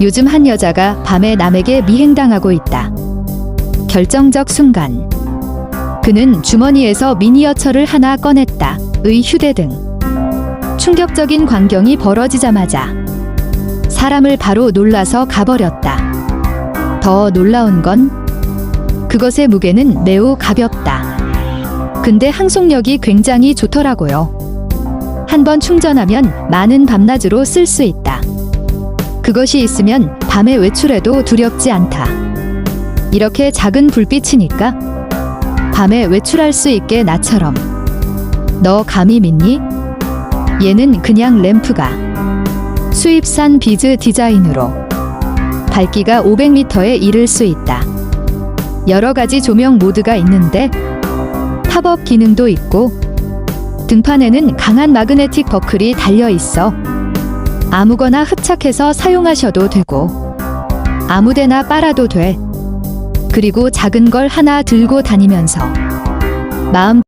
요즘 한 여자가 밤에 남에게 미행당하고 있다. 결정적 순간. 그는 주머니에서 미니어처를 하나 꺼냈다. 의 휴대등. 충격적인 광경이 벌어지자마자 사람을 바로 놀라서 가버렸다. 더 놀라운 건 그것의 무게는 매우 가볍다. 근데 항속력이 굉장히 좋더라고요. 한 번 충전하면 많은 밤낮으로 쓸 수 있다. 그것이 있으면 밤에 외출해도 두렵지 않다. 이렇게 작은 불빛이니까 밤에 외출할 수 있게 나처럼. 너 감히 믿니? 얘는 그냥 램프가 수입산 비즈 디자인으로 밝기가 500m에 이를 수 있다. 여러 가지 조명 모드가 있는데 팝업 기능도 있고 등판에는 강한 마그네틱 버클이 달려 있어 아무거나 흡착해서 사용하셔도 되고 아무데나 빨아도 돼. 그리고 작은 걸 하나 들고 다니면서 마음